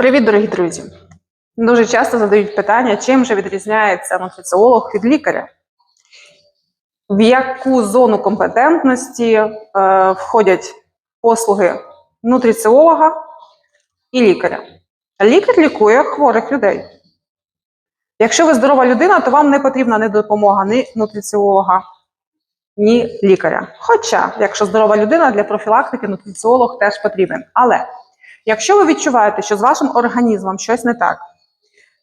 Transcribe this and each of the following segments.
Привіт, дорогі друзі! Дуже часто задають питання, чим же відрізняється нутриціолог від лікаря? В яку зону компетентності е, входять послуги нутриціолога і лікаря? Лікар лікує хворих людей. Якщо ви здорова людина, то вам не потрібна ні допомога ні нутриціолога, ні лікаря. Хоча, якщо здорова людина, для профілактики нутриціолог теж потрібен. Але Якщо ви відчуваєте, що з вашим організмом щось не так,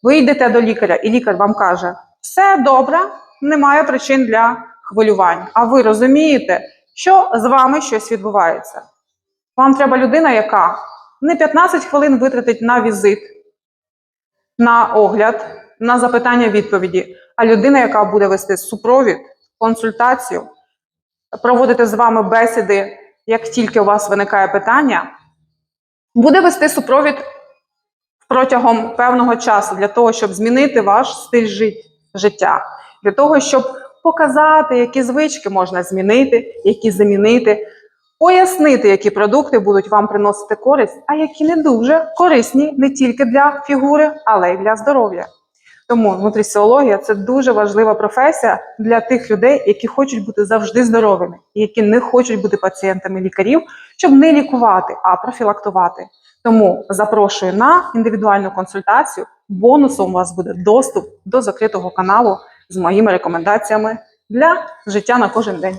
ви йдете до лікаря, і лікар вам каже, все добре, немає причин для хвилювань. А ви розумієте, що з вами щось відбувається. Вам треба людина, яка не 15 хвилин витратить на візит, на огляд, на запитання відповіді, а людина, яка буде вести супровід, консультацію, проводити з вами бесіди, як тільки у вас виникає питання буде вести супровід протягом певного часу для того, щоб змінити ваш стиль життя, для того, щоб показати, які звички можна змінити, які замінити, пояснити, які продукти будуть вам приносити користь, а які не дуже корисні не тільки для фігури, але й для здоров'я. Тому нутріціологія це дуже важлива професія для тих людей, які хочуть бути завжди здоровими, які не хочуть бути пацієнтами лікарів, щоб не лікувати, а профілактувати. Тому запрошую на індивідуальну консультацію. Бонусом у вас буде доступ до закритого каналу з моїми рекомендаціями для життя на кожен день.